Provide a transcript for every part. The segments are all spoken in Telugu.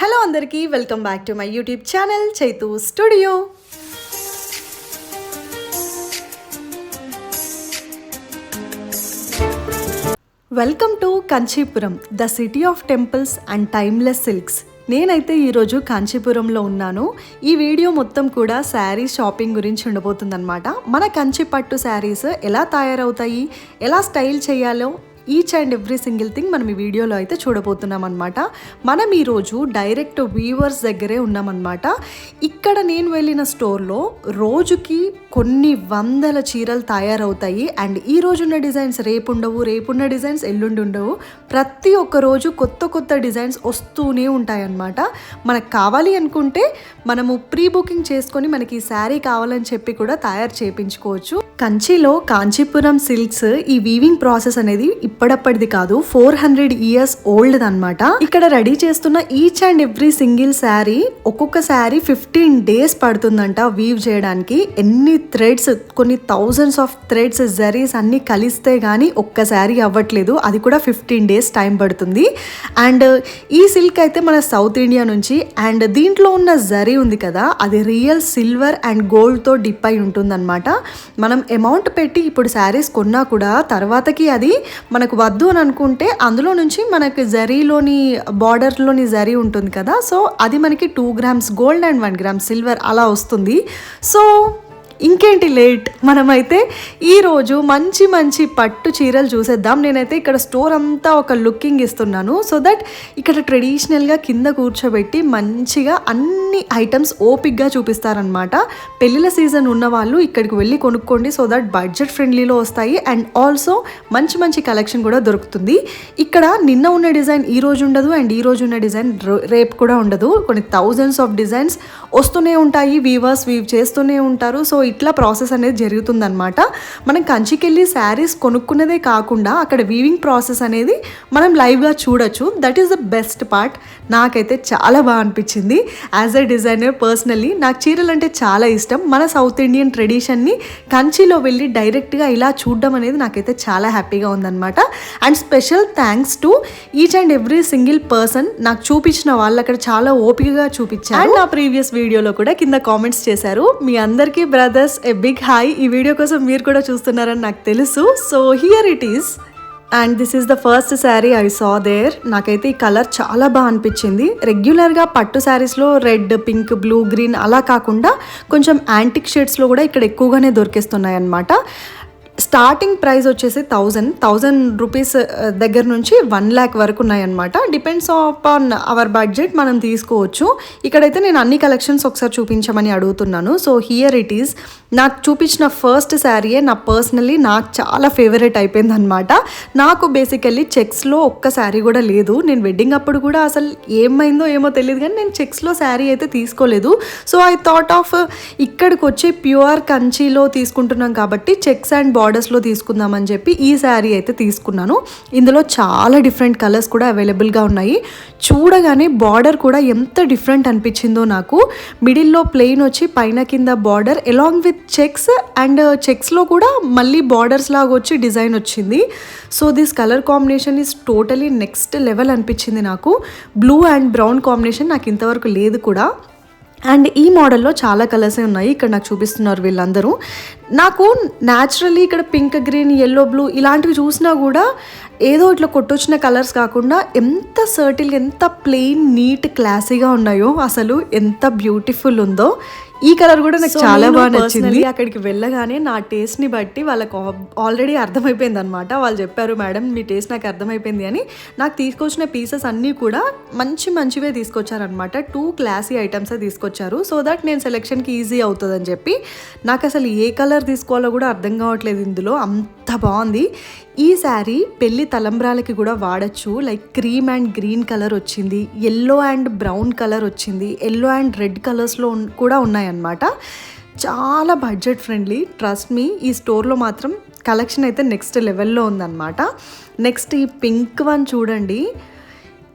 హలో అందరికీ welcome back to my YouTube channel Chaitu studio. Welcome to Kanchipuram the city of temples and timeless silks. నేనైతే ఈరోజు కాంచీపురంలో ఉన్నాను. ఈ వీడియో మొత్తం కూడా శారీ షాపింగ్ గురించి ఉండబోతుందన్నమాట. మన కంచి పట్టు శారీస్ ఎలా తయారవుతాయి? ఎలా స్టైల్ చేయాలో each and every single thing మనం ఈ వీడియోలో అయితే చూడబోతున్నాం అనమాట మనం ఈరోజు డైరెక్ట్ వీవర్స్ దగ్గరే ఉన్నామన్నమాట. ఇక్కడ నేను వెళ్ళిన స్టోర్లో రోజుకి కొన్ని వందల చీరలు తయారవుతాయి. అండ్ ఈ రోజున్న డిజైన్స్ రేపు ఉండవు రేపున్న డిజైన్స్ ఎల్లుండి ఉండవు ప్రతి ఒక్క రోజు కొత్త కొత్త డిజైన్స్ వస్తూనే ఉంటాయన్నమాట. మనకు కావాలి అనుకుంటే మనము ప్రీ బుకింగ్ చేసుకొని మనకి ఈ శారీ కావాలని చెప్పి కూడా తయారు చేయించుకోవచ్చు కంచిలో కాంచీపురం సిల్క్స్ ఈ వీవింగ్ ప్రాసెస్ అనేది ఇప్పటిప్పటిది కాదు ఫోర్ హండ్రెడ్ ఇయర్స్ ఓల్డ్ అనమాట ఇక్కడ రెడీ చేస్తున్న each and every single sari ఒక్కొక్క శారీ ఫిఫ్టీన్ డేస్ పడుతుందంట వీవ్ చేయడానికి. ఎన్ని థ్రెడ్స్ కొన్ని థౌజండ్స్ ఆఫ్ థ్రెడ్స్ జరీస్ అన్ని కలిస్తే గానీ ఒక్క శారీ అవ్వట్లేదు. అది కూడా ఫిఫ్టీన్ డేస్ టైం పడుతుంది. అండ్ ఈ సిల్క్ అయితే మన సౌత్ ఇండియా నుంచి అండ్ దీంట్లో ఉన్న జరీ ఉంది కదా అది రియల్ సిల్వర్ అండ్ గోల్డ్తో డిప్ అయి ఉంటుందన్నమాట. మనం అమౌంట్ పెట్టి ఇప్పుడు శారీస్ కొన్నా కూడా తర్వాతకి అది మన మనకు వద్దు అని అనుకుంటే అందులో నుంచి మనకి జరీలోని బార్డర్లోని జరీ ఉంటుంది కదా. సో అది మనకి two grams gold and one gram silver అలా వస్తుంది. సో ఇంకేంటి లేట్? మనమైతే ఈరోజు మంచి మంచి పట్టు చీరలు చూసేద్దాం. నేనైతే ఇక్కడ స్టోర్ అంతా ఒక లుకింగ్ ఇస్తున్నాను. సో దట్ ఇక్కడ ట్రెడిషనల్గా కింద కూర్చోబెట్టి మంచిగా అన్ని ఐటమ్స్ ఓపిక్గా చూపిస్తారనమాట పెళ్ళిళ్ళ సీజన్ ఉన్న వాళ్ళు ఇక్కడికి వెళ్ళి కొనుక్కోండి. సో దట్ బడ్జెట్ ఫ్రెండ్లీలో వస్తాయి. అండ్ ఆల్సో మంచి మంచి కలెక్షన్ కూడా దొరుకుతుంది. ఇక్కడ నిన్న ఉన్న డిజైన్ ఈ రోజు ఉండదు. అండ్ ఈ రోజు ఉన్న డిజైన్ రేపు కూడా ఉండదు. కొన్ని థౌజండ్స్ ఆఫ్ డిజైన్స్ వస్తూనే ఉంటాయి. వీవర్స్ వీవ్ చేస్తూనే ఉంటారు. సో ఇట్లా ప్రాసెస్ అనేది జరుగుతుందన్నమాట. మనం కంచికెళ్ళి శారీస్ కొనుక్కున్నదే కాకుండా అక్కడ వీవింగ్ ప్రాసెస్ అనేది మనం లైవ్గా చూడొచ్చు. That is the best part నాకైతే చాలా బాగా అనిపించింది. యాజ్ ఎ డిజైనర్ పర్సనల్లీ నాకు చీరలు అంటే చాలా ఇష్టం. మన సౌత్ ఇండియన్ ట్రెడిషన్ని కంచిలో వెళ్ళి డైరెక్ట్గా ఇలా చూడడం అనేది నాకైతే చాలా హ్యాపీగా ఉందన్నమాట. And special thanks to each and every single person నాకు చూపించిన వాళ్ళు అక్కడ చాలా ఓపికగా చూపించారు. అండ్ నా ప్రీవియస్ వీడియోలో కూడా కింద కామెంట్స్ చేశారు. మీ అందరికీ brother brothers a big hi ఈ వీడియో కోసం మీరు కూడా చూస్తున్నారని నాకు తెలుసు. So here it is and this is the first sari I saw there నాకైతే ఈ కలర్ చాలా బాగా అనిపించింది. రెగ్యులర్గా పట్టు శారీస్లో రెడ్ పింక్ బ్లూ గ్రీన్ అలా కాకుండా కొంచెం యాంటిక్ షేడ్స్లో కూడా ఇక్కడ ఎక్కువగానే దొరికిస్తున్నాయి అన్నమాట స్టార్టింగ్ ప్రైస్ వచ్చేసి థౌజండ్ థౌజండ్ రూపీస్ దగ్గర నుంచి వన్ ల్యాక్ వరకు ఉన్నాయన్నమాట. డిపెండ్స్ ఆన్ అవర్ బడ్జెట్ మనం తీసుకోవచ్చు. ఇక్కడైతే నేను అన్ని కలెక్షన్స్ ఒకసారి చూపించమని అడుగుతున్నాను. సో హియర్ ఇట్ ఈస్ నాకు చూపించిన ఫస్ట్ శారీయే నా పర్సనల్లీ నాకు చాలా ఫేవరెట్ అయిపోయింది అనమాట నాకు బేసికల్లీ చెక్స్లో ఒక్క శారీ కూడా లేదు. నేను వెడ్డింగ్ అప్పుడు కూడా అసలు ఏమైందో ఏమో తెలియదు కానీ నేను చెక్స్లో శారీ అయితే తీసుకోలేదు. సో ఐ థాట్ ఆఫ్ ఇక్కడికి వచ్చి ప్యూర్ కంచిలో తీసుకుంటున్నాం కాబట్టి చెక్స్ అండ్ బాడీ బార్డర్స్లో తీసుకుందామని చెప్పి ఈ శారీ అయితే తీసుకున్నాను. ఇందులో చాలా డిఫరెంట్ కలర్స్ కూడా అవైలబుల్గా ఉన్నాయి. చూడగానే బార్డర్ కూడా ఎంత డిఫరెంట్ అనిపించిందో నాకు. మిడిల్లో ప్లెయిన్ వచ్చి పైన కింద border along with checks and చెక్స్లో కూడా మళ్ళీ బార్డర్స్ లాగా వచ్చి డిజైన్ వచ్చింది. So this colour combination is totally next level అనిపించింది నాకు. బ్లూ అండ్ బ్రౌన్ కాంబినేషన్ నాకు ఇంతవరకు లేదు కూడా. అండ్ ఈ మోడల్లో చాలా కలర్సే ఉన్నాయి. ఇక్కడ నాకు చూపిస్తున్నారు వీళ్ళందరూ. నాకు న్యాచురల్లీ ఇక్కడ పింక్ గ్రీన్ ఎల్లో బ్లూ ఇలాంటివి చూసినా కూడా ఏదో ఇట్లా కొట్టొచ్చిన కలర్స్ కాకుండా ఎంత సర్టిల్ ఎంత ప్లెయిన్ నీట్ క్లాసీగా ఉన్నాయో అసలు ఎంత బ్యూటిఫుల్ ఉందో ఈ కలర్ కూడా నాకు చాలా బాగా నచ్చింది. అక్కడికి వెళ్ళగానే నా టేస్ట్ని బట్టి వాళ్ళకి ఆల్రెడీ అర్థమైపోయింది అనమాట వాళ్ళు చెప్పారు మేడం మీ టేస్ట్ నాకు అర్థమైపోయింది అని. నాకు తీసుకొచ్చిన పీసెస్ అన్నీ కూడా మంచి మంచివే తీసుకొచ్చారనమాట టూ క్లాసీ ఐటమ్సే తీసుకొచ్చారు. సో దట్ నేను సెలెక్షన్కి ఈజీ అవుతుందని చెప్పి నాకు అసలు ఏ కలర్ తీసుకోవాలో కూడా అర్థం కావట్లేదు ఇందులో. అంత బాగుంది. ఈ శారీ పెళ్ళి తలంబ్రాలకి కూడా వాడచ్చు. Like cream and green colour వచ్చింది. ఎల్లో అండ్ బ్రౌన్ కలర్ వచ్చింది. ఎల్లో అండ్ రెడ్ కలర్స్లో కూడా ఉన్నాయన్నమాట. చాలా బడ్జెట్ ఫ్రెండ్లీ. ట్రస్ట్ మీ ఈ స్టోర్లో మాత్రం కలెక్షన్ అయితే నెక్స్ట్ లెవెల్లో ఉందన్నమాట. నెక్స్ట్ ఈ పింక్ వన్ చూడండి.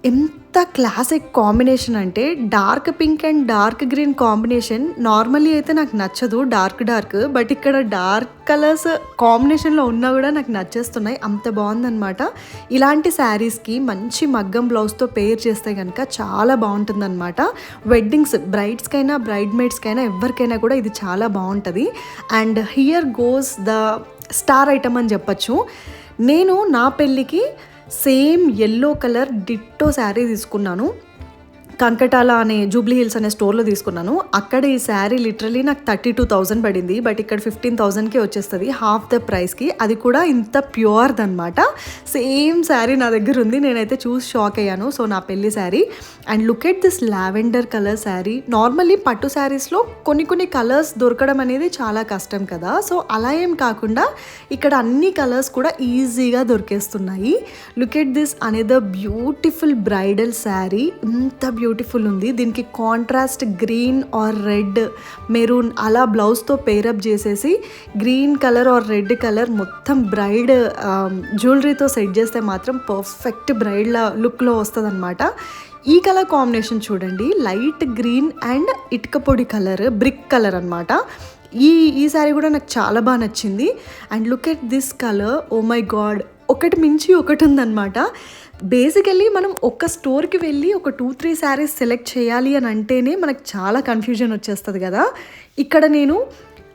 ఎంత క్లాసిక్ కాంబినేషన్ అంటే dark pink and dark green combination normally అయితే నాకు నచ్చదు డార్క్ డార్క్ బట్ ఇక్కడ డార్క్ కలర్స్ కాంబినేషన్లో ఉన్నా కూడా నాకు నచ్చేస్తున్నాయి. అంత బాగుందన్నమాట. ఇలాంటి శారీస్కి మంచి మగ్గం బ్లౌజ్తో పేర్ చేస్తే కనుక చాలా బాగుంటుందన్నమాట. వెడ్డింగ్స్ బ్రైడ్స్కైనా బ్రైడ్ మేడ్స్కైనా ఎవరికైనా కూడా ఇది చాలా బాగుంటుంది. And here goes the star item అని చెప్పచ్చు. నేను నా పెళ్ళికి same yellow colour ditto sari తీసుకున్నాను. కంకటాల అనే జూబ్లీ హిల్స్ అనే స్టోర్లో తీసుకున్నాను. అక్కడ ఈ శారీ లిటరలీ నాకు థర్టీ టూ థౌజండ్ పడింది. బట్ ఇక్కడ ఫిఫ్టీన్ థౌజండ్కి వచ్చేస్తుంది హాఫ్ ద ప్రైస్కి. అది కూడా ఇంత ప్యూర్ది అనమాట సేమ్ శారీ నా దగ్గర ఉంది. నేనైతే చూసి షాక్ అయ్యాను. సో నా పెళ్ళి sari. And look at this lavender colour sari. Normally పట్టు శారీస్లో కొన్ని కొన్ని కలర్స్ దొరకడం అనేది చాలా కష్టం కదా. సో అలా ఏం కాకుండా ఇక్కడ అన్ని కలర్స్ కూడా ఈజీగా దొరికేస్తున్నాయి. Look at this another beautiful bridal sari. ఇంత బ్యూటిఫుల్ బ్యూటిఫుల్ ఉంది. దీనికి contrast green or red maroon అలా బ్లౌజ్తో పేరప్ చేసేసి green colour or red colour మొత్తం బ్రైడ్ జ్యువెలరీతో సెట్ చేస్తే మాత్రం పర్ఫెక్ట్ బ్రైడ్లా లుక్లో వస్తుంది అనమాట ఈ కలర్ కాంబినేషన్ చూడండి. లైట్ గ్రీన్ అండ్ ఇటుక పొడి కలర్ బ్రిక్ కలర్ అనమాట ఈ ఈ శారీ కూడా నాకు చాలా బాగా నచ్చింది. And look at this colour oh my God ఒకటి మించి ఒకటి ఉందన్నమాట. బేసికల్లీ మనం ఒక స్టోర్కి వెళ్ళి ఒక టూ త్రీ శారీస్ సెలెక్ట్ చేయాలి అని అంటేనే మనకు చాలా కన్ఫ్యూజన్ వచ్చేస్తుంది కదా. ఇక్కడ నేను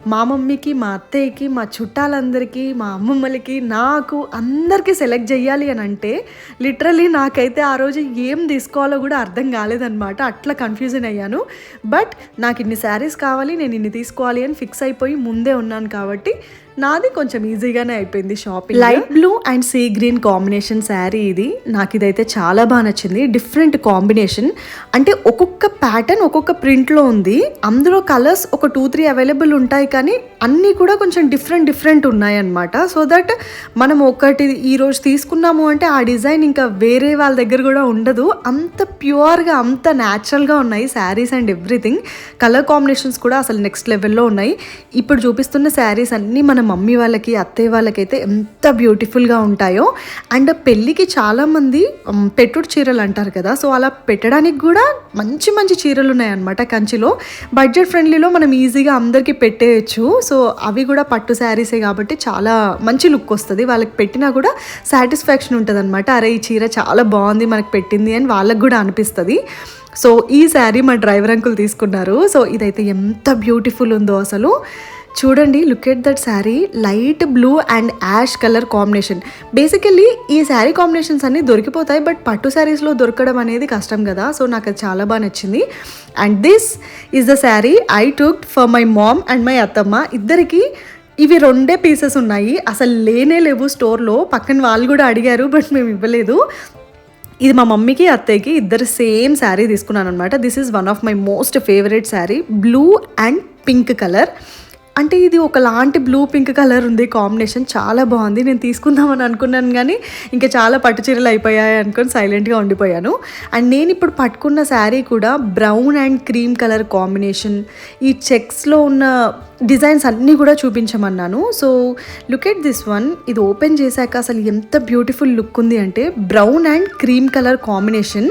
మా మమ్మీకి మా అత్తయ్యకి మా చుట్టాలందరికీ మా అమ్మమ్మలకి నాకు అందరికీ సెలెక్ట్ చేయాలి అని అంటే లిటరలీ నాకైతే ఆ రోజు ఏం తీసుకోవాలో కూడా అర్థం కాలేదన్నమాట. అట్లా కన్ఫ్యూజన్ అయ్యాను. బట్ నాకు ఇన్ని శారీస్ కావాలి నేను ఇన్ని తీసుకోవాలి అని ఫిక్స్ అయిపోయి ముందే ఉన్నాను కాబట్టి నాది కొంచెం ఈజీగానే అయిపోయింది shopping light blue and sea green combination sari ఇది. నాకు ఇదైతే చాలా బాగా నచ్చింది. డిఫరెంట్ కాంబినేషన్ అంటే ఒక్కొక్క ప్యాటర్న్ ఒక్కొక్క ప్రింట్లో ఉంది. అందులో కలర్స్ ఒక టూ త్రీ అవైలబుల్ ఉంటాయి కానీ అన్నీ కూడా కొంచెం డిఫరెంట్ డిఫరెంట్ ఉన్నాయన్నమాట. సో దట్ మనం ఒకటి ఈరోజు తీసుకున్నాము అంటే ఆ డిజైన్ ఇంకా వేరే వాళ్ళ దగ్గర కూడా ఉండదు. అంత ప్యూర్గా అంత న్యాచురల్గా ఉన్నాయి saris and everything. Colour combinations కూడా అసలు నెక్స్ట్ లెవెల్లో ఉన్నాయి. ఇప్పుడు చూపిస్తున్న శారీస్ అన్నీ మన మమ్మీ వాళ్ళకి అత్తయ్య వాళ్ళకైతే ఎంత బ్యూటిఫుల్గా ఉంటాయో. అండ్ పెళ్ళికి చాలామంది పెట్టుడు చీరలు అంటారు కదా. సో అలా పెట్టడానికి కూడా మంచి మంచి చీరలు ఉన్నాయన్నమాట కంచిలో. బడ్జెట్ ఫ్రెండ్లీలో మనం ఈజీగా అందరికీ పెట్టేయచ్చు. సో అవి కూడా పట్టు శారీసే కాబట్టి చాలా మంచి లుక్ వస్తుంది. వాళ్ళకి పెట్టినా కూడా సాటిస్ఫాక్షన్ ఉంటుంది అనమాట అరే ఈ చీర చాలా బాగుంది మనకు పెట్టింది అని వాళ్ళకి కూడా అనిపిస్తుంది. సో ఈ శారీ మా డ్రైవర్ అంకుల్ తీసుకున్నారు. సో ఇదైతే ఎంత బ్యూటిఫుల్ ఉందో అసలు. చూడండి look at that sari light blue and ash colour combination basically ఈ శారీ కాంబినేషన్స్ అన్నీ దొరికిపోతాయి బట్ పట్టు శారీస్లో దొరకడం అనేది కష్టం కదా. సో నాకు అది చాలా బాగా నచ్చింది. And this is the sari I took for my mom and my అత్తమ్మ. ఇద్దరికి ఇవి రెండే పీసెస్ ఉన్నాయి. అసలు లేనే లేవు స్టోర్లో పక్కన వాళ్ళు కూడా అడిగారు బట్ మేము ఇవ్వలేదు. ఇది మా మమ్మీకి అత్తయ్యకి ఇద్దరు సేమ్ శారీ తీసుకున్నాను అనమాట this is one of my most favourite sari blue and pink colour అంటే ఇది ఒకలాంటి బ్లూ పింక్ కలర్ ఉంది. కాంబినేషన్ చాలా బాగుంది. నేను తీసుకుందామని అనుకున్నాను కానీ ఇంకా చాలా పట్టు చీరలు అయిపోయాయి అనుకొని సైలెంట్గా ఉండిపోయాను. అండ్ నేను ఇప్పుడు పట్టుకున్న శారీ కూడా brown and cream colour combination ఈ చెక్స్లో ఉన్న డిజైన్స్ అన్నీ కూడా చూపించమన్నాను. So look at this one ఇది ఓపెన్ చేశాక అసలు ఎంత బ్యూటిఫుల్ లుక్ ఉంది అంటే brown and cream colour combination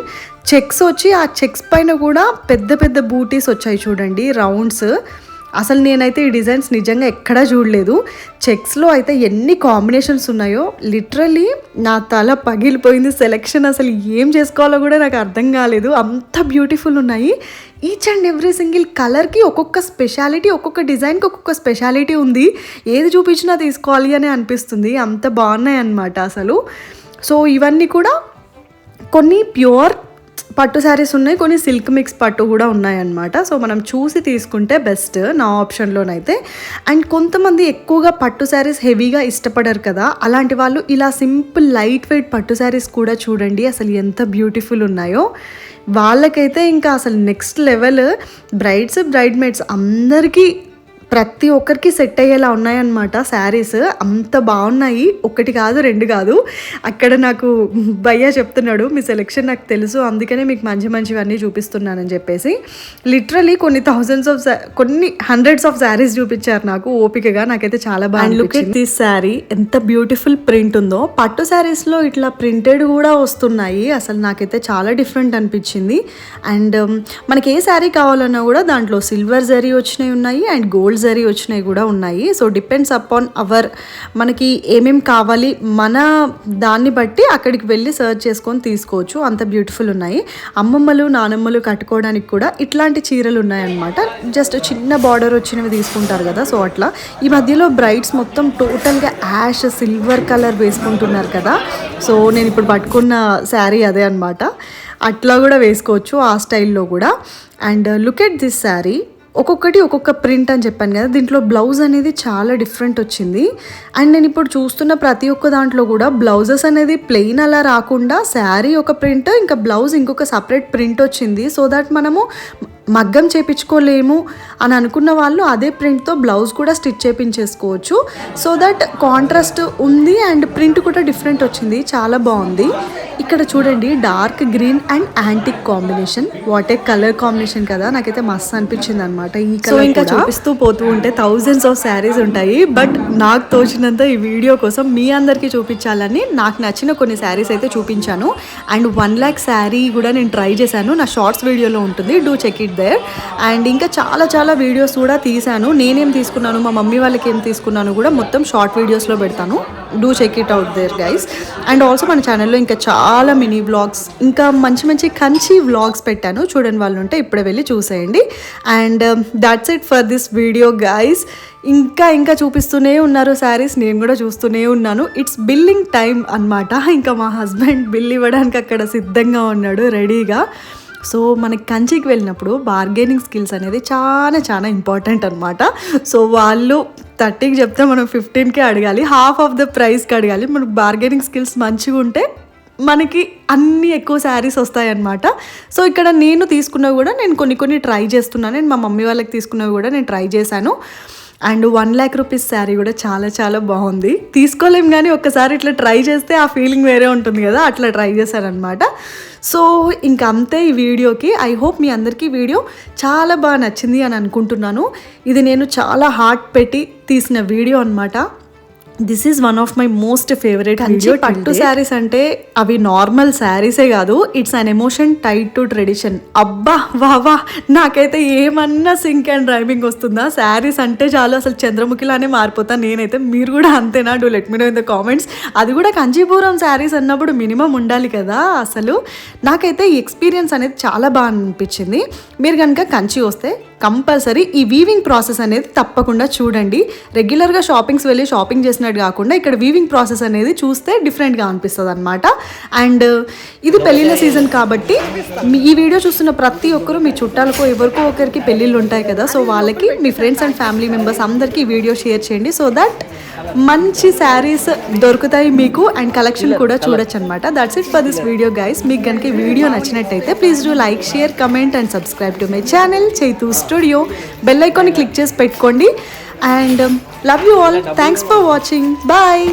checks వచ్చి ఆ చెక్స్ పైన కూడా పెద్ద పెద్ద బూటీస్ వచ్చాయి చూడండి. రౌండ్స్ అసలు నేనైతే ఈ డిజైన్స్ నిజంగా ఎక్కడా చూడలేదు. చెక్స్లో అయితే ఎన్ని కాంబినేషన్స్ ఉన్నాయో లిటరలీ నా తల పగిలిపోయింది సెలెక్షన్. అసలు ఏం చేసుకోవాలో కూడా నాకు అర్థం కాలేదు. అంత బ్యూటిఫుల్ ఉన్నాయి. ఈచ్ అండ్ ఎవ్రీ సింగిల్ కలర్కి ఒక్కొక్క స్పెషాలిటీ ఒక్కొక్క డిజైన్కి ఒక్కొక్క స్పెషాలిటీ ఉంది. ఏది చూపించినా తీసుకోవాలి అని అనిపిస్తుంది. అంత బాగున్నాయి అన్నమాట అసలు. సో ఇవన్నీ కూడా కొన్ని ప్యూర్ పట్టు శారీస్ ఉన్నాయి కొన్ని సిల్క్ మిక్స్ పట్టు కూడా ఉన్నాయన్నమాట. సో మనం చూసి తీసుకుంటే బెస్ట్ నా ఆప్షన్లోనైతే అండ్ కొంతమంది ఎక్కువగా పట్టు శారీస్ హెవీగా ఇష్టపడరు కదా అలాంటి వాళ్ళు ఇలా సింపుల్ లైట్ వెయిట్ పట్టు శారీస్ కూడా చూడండి అసలు ఎంత బ్యూటిఫుల్ ఉన్నాయో. వాళ్ళకైతే ఇంకా అసలు next level brides bridesmaids అందరికీ ప్రతి ఒక్కరికి సెట్ అయ్యేలా ఉన్నాయన్నమాట శారీస్. అంత బాగున్నాయి. ఒకటి కాదు రెండు కాదు. అక్కడ నాకు భయ్య చెప్తున్నాడు మీ సెలెక్షన్ నాకు తెలుసు. అందుకనే మీకు మంచి మంచివన్నీ చూపిస్తున్నానని చెప్పేసి. లిటరలీ కొన్ని థౌజండ్స్ ఆఫ్ కొన్ని హండ్రెడ్స్ ఆఫ్ శారీస్ చూపించారు నాకు. ఓపికగా నాకైతే చాలా బాగా లుక్ ఎట్ దిస్ శారీ ఎంత బ్యూటిఫుల్ ప్రింట్ ఉందో. పట్టు శారీస్లో ఇట్లా ప్రింటెడ్ కూడా వస్తున్నాయి. అసలు నాకైతే చాలా డిఫరెంట్ అనిపించింది. అండ్ మనకి ఏ శారీ కావాలన్నా కూడా దాంట్లో సిల్వర్ జరీ వచ్చినాయి ఉన్నాయి. అండ్ గోల్డ్ కంపల్సరీ వచ్చినవి కూడా ఉన్నాయి. సో డిపెండ్స్ అపాన్ అవర్ మనకి ఏమేం కావాలి మన దాన్ని బట్టి అక్కడికి వెళ్ళి సర్చ్ చేసుకొని తీసుకోవచ్చు. అంత బ్యూటిఫుల్ ఉన్నాయి. అమ్మమ్మలు నానమ్మలు కట్టుకోవడానికి కూడా ఇట్లాంటి చీరలు ఉన్నాయన్నమాట. జస్ట్ చిన్న బార్డర్ వచ్చినవి తీసుకుంటారు కదా. సో అట్లా. ఈ మధ్యలో బ్రైడ్స్ మొత్తం టోటల్గా యాష్ సిల్వర్ కలర్ వేసుకుంటున్నారు కదా. సో నేను ఇప్పుడు పట్టుకున్న శారీ అదే అనమాట అట్లా కూడా వేసుకోవచ్చు ఆ స్టైల్లో కూడా. And look at this sari ఒక్కొక్కటి ఒక్కొక్క ప్రింట్ అని చెప్పాను కదా దీంట్లో బ్లౌజ్ అనేది చాలా డిఫరెంట్ వచ్చింది. అండ్ నేను ఇప్పుడు చూస్తున్న ప్రతి ఒక్క దాంట్లో కూడా బ్లౌజెస్ అనేది ప్లెయిన్ అలా రాకుండా శారీ ఒక ప్రింట్ ఇంకా బ్లౌజ్ ఇంకొక సపరేట్ ప్రింట్ వచ్చింది. సో దట్ మనము మగ్గం చేపించుకోలేము అని అనుకున్న వాళ్ళు అదే ప్రింట్తో బ్లౌజ్ కూడా స్టిచ్ చేపించేసుకోవచ్చు. సో దట్ కాంట్రాస్ట్ ఉంది అండ్ ప్రింట్ కూడా డిఫరెంట్ వచ్చింది. చాలా బాగుంది. ఇక్కడ చూడండి dark green and antique combination what a colour combination కదా. నాకైతే మస్తు అనిపించింది అనమాట ఈ కలర్ ఇంకా చూపిస్తూ పోతూ ఉంటే థౌజండ్స్ ఆఫ్ శారీస్ ఉంటాయి. బట్ నాకు తోచినంత ఈ వీడియో కోసం మీ అందరికీ చూపించాలని నాకు నచ్చిన కొన్ని శారీస్ అయితే చూపించాను. అండ్ వన్ ల్యాక్ శారీ కూడా నేను ట్రై చేశాను. నా షార్ట్స్ వీడియోలో ఉంటుంది. Do check it there and ఇంకా చాలా చాలా వీడియోస్ కూడా తీశాను. నేనేం తీసుకున్నాను? మా మమ్మీ వాళ్ళకి ఏం తీసుకున్నాను కూడా మొత్తం షార్ట్ వీడియోస్లో పెడతాను. Do check it out there guys and also మన ఛానల్లో ఇంకా చాలా మినీ వ్లాగ్స్ ఇంకా మంచి మంచి కంచి వ్లాగ్స్ పెట్టాను. చూడని వాళ్ళు ఉంటే ఇప్పుడే వెళ్ళి చూసేయండి. And that's it for this video guys ఇంకా ఇంకా చూపిస్తూనే ఉన్నారు శారీస్. నేను కూడా చూస్తూనే ఉన్నాను. ఇట్స్ బిల్లింగ్ టైం అన్నమాట. ఇంకా మా హస్బెండ్ బిల్ ఇవ్వడానికి అక్కడ సిద్ధంగా ఉన్నాడు రెడీగా సో మనకి కంచికి వెళ్ళినప్పుడు బార్గెనింగ్ స్కిల్స్ అనేది చాలా చాలా ఇంపార్టెంట్ అనమాట సో వాళ్ళు థర్టీకి చెప్తే మనం ఫిఫ్టీన్కే అడగాలి. హాఫ్ ఆఫ్ ద ప్రైస్కి అడగాలి. మనకు బార్గెనింగ్ స్కిల్స్ మంచిగా ఉంటే మనకి అన్ని ఎక్కువ శారీస్ వస్తాయన్నమాట. సో ఇక్కడ నేను తీసుకున్నవి కూడా నేను కొన్ని కొన్ని ట్రై చేస్తున్నాను. నేను మా మమ్మీ వాళ్ళకి తీసుకున్నవి కూడా నేను ట్రై చేశాను. And one lakh rupees sari కూడా చాలా చాలా బాగుంది. తీసుకోలేం కానీ ఒక్కసారి ఇట్లా ట్రై చేస్తే ఆ ఫీలింగ్ వేరే ఉంటుంది కదా అట్లా ట్రై చేశారనమాట సో ఇంక అంతే ఈ వీడియోకి. ఐ హోప్ మీ అందరికీ వీడియో చాలా బాగా నచ్చింది అని అనుకుంటున్నాను. ఇది నేను చాలా హార్ట్ పెట్టి తీసిన వీడియో అనమాట this is one of my most favourite video పట్టు శారీస్ అంటే అవి నార్మల్ శారీసే కాదు. It's an emotion tied to tradition అబ్బా వా వా నాకైతే ఏమన్నా సింక్ అండ్ డ్రైవింగ్ వస్తుందా? శారీస్ అంటే చాలు అసలు చంద్రముఖిలానే మారిపోతా. నేనైతే మీరు కూడా అంతేనా? Do let me know in the comments అది కూడా కంచీపురం శారీస్ అన్నప్పుడు మినిమం ఉండాలి కదా అసలు. నాకైతే ఈ ఎక్స్పీరియన్స్ అనేది చాలా బాగా అనిపించింది. మీరు కనుక కంచి వస్తే కంపల్సరీ ఈ వీవింగ్ ప్రాసెస్ అనేది తప్పకుండా చూడండి. రెగ్యులర్గా షాపింగ్స్ వెళ్ళి షాపింగ్ చేసినట్టు కాకుండా ఇక్కడ వీవింగ్ ప్రాసెస్ అనేది చూస్తే డిఫరెంట్గా అనిపిస్తుంది అనమాట అండ్ ఇది పెళ్ళిళ్ళ సీజన్ కాబట్టి మీ- ఈ వీడియో చూస్తున్న ప్రతి ఒక్కరు మీ చుట్టాలకో ఎవరికో ఒకరికి పెళ్ళిళ్ళు ఉంటాయి కదా సో వాళ్ళకి మీ ఫ్రెండ్స్ అండ్ ఫ్యామిలీ మెంబర్స్ అందరికీ ఈ వీడియో షేర్ చేయండి. సో దట్ మంచి శారీస్ దొరుకుతాయి మీకు అండ్ కలెక్షన్ కూడా చూడొచ్చు అనమాట that's it for this video guys మీకు కనుక ఈ వీడియో నచ్చినట్టయితే please do like share comment and subscribe to my channel Chaitu studio bell ఐకాన్ని క్లిక్ చేసి పెట్టుకోండి. And love you all thanks for watching bye